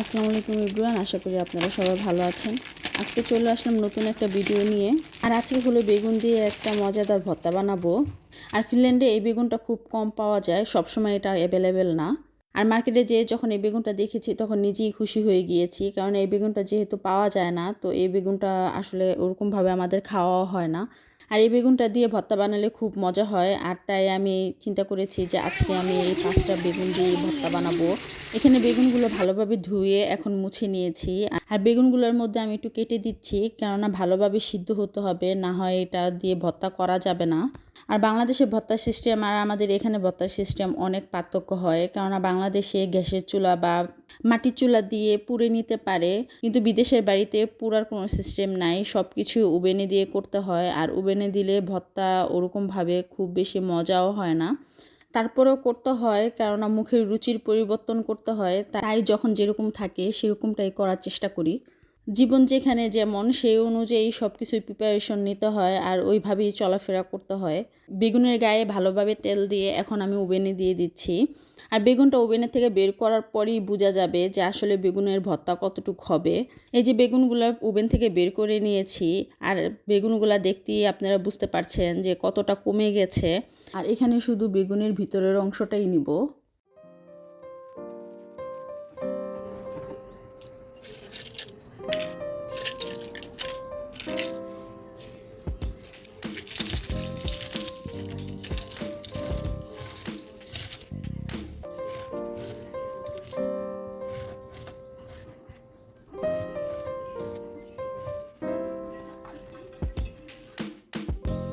আলাইকুম ইব্রান আশা করি আপনারা সবাই ভালো আছেন। আজকে চলে আসলাম নতুন একটা ভিডিও নিয়ে। আর আজকে হলো বেগুন দিয়ে একটা মজাদার ভর্তা বানাবো। আর ফিনল্যান্ডে এই বেগুনটা খুব কম পাওয়া যায়, সবসময় এটা অ্যাভেলেবেল না। আর মার্কেটে যেয়ে যখন এই বেগুনটা দেখেছি, তখন নিজেই খুশি হয়ে গিয়েছি, কারণ এই বেগুনটা যেহেতু পাওয়া যায় না, তো এই বেগুনটা আসলে ওরকমভাবে আমাদের খাওয়াও হয় না। আর এই বেগুনটা দিয়ে ভর্তা বানালে খুব মজা হয়। আর তাই আমি চিন্তা করেছি যে আজকে আমি এই পাঁচটা বেগুন দিয়ে ভর্তা বানাবো। এখানে বেগুনগুলো ভালোভাবে ধুয়ে এখন মুছে নিয়েছি। আর বেগুনগুলোর মধ্যে আমি একটু কেটে দিচ্ছি, কেননা ভালোভাবে সিদ্ধ হতে হবে, না হয় এটা দিয়ে ভর্তা করা যাবে না। আর বাংলাদেশে ভর্তা সিস্টেম আর আমাদের এখানে ভর্তার সিস্টেম অনেক পার্থক্য হয়। কেননা বাংলাদেশে গ্যাসের চুলা বা মাটির চুলা দিয়ে পুড়ে নিতে পারে, কিন্তু বিদেশের বাড়িতে পুরার কোনো সিস্টেম নাই। সব কিছু ওভেনে দিয়ে করতে হয় আর ওভেনে দিলে ভত্তা ওরকমভাবে খুব বেশি মজাও হয় না। তারপরেও করতে হয়, কেননা মুখের রুচির পরিবর্তন করতে হয়। তাই যখন যেরকম থাকে সেরকমটাই করার চেষ্টা করি। জীবন যেখানে যেমন, সেই অনুযায়ী সব কিছুই প্রিপারেশন নিতে হয় আর ওইভাবেই চলাফেরা করতে হয়। বেগুনের গায়ে ভালোভাবে তেল দিয়ে এখন আমি ওভেনে দিয়ে দিচ্ছি। আর বেগুনটা ওভেনের থেকে বের করার পরেই বোঝা যাবে যে আসলে বেগুনের ভর্তা কতটুক হবে। এই যে বেগুনগুলো ওভেন থেকে বের করে নিয়েছি আর বেগুনগুলো দেখতেই আপনারা বুঝতে পারছেন যে কতটা কমে গেছে। আর এখানে শুধু বেগুনের ভিতরের অংশটাই নিব।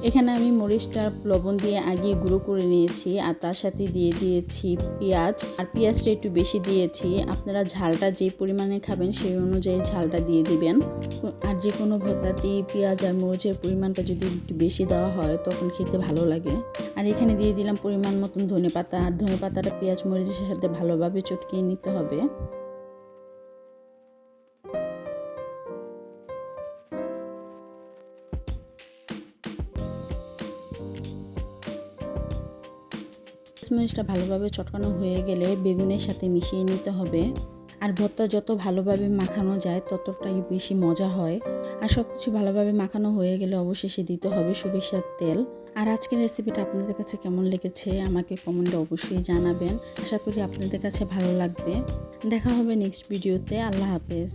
এখানে আমি মরিচটা লবণ দিয়ে আগে গুঁড়ো করে নিয়েছি আর তার সাথে দিয়ে দিয়েছি পেঁয়াজ। আর পেঁয়াজটা একটু বেশি দিয়েছি। আপনারা ঝালটা যে পরিমাণে খাবেন সেই অনুযায়ী ঝালটা দিয়ে দিবেন। আর যে কোনো ভর্তাতেই পেঁয়াজ আর মরিচের পরিমাণটা যদি একটু বেশি দেওয়া হয়, তখন খেতে ভালো লাগে। আর এখানে দিয়ে দিলাম পরিমাণ মতন ধনে পাতা আর ধনে পাতাটা পেঁয়াজ মরিচের সাথে ভালোভাবে চটকিয়ে নিতে হবে। কিশমিশটা ভালোভাবে চটকানো হয়ে গেলে বেগুনের সাথে মিশিয়ে নিতে হবে। আর ভর্তা যত ভালোভাবে মাখানো যায়, ততটাই বেশি মজা হয়। আর সব কিছু ভালোভাবে মাখানো হয়ে গেলে অবশেষে দিতে হবে সরিষার তেল। আর আজকের রেসিপিটা আপনাদের কাছে কেমন লেগেছে, আমাকে কমেন্টে অবশ্যই জানাবেন। আশা করি আপনাদের কাছে ভালো লাগবে। দেখা হবে নেক্সট ভিডিওতে, আল্লাহ হাফেজ।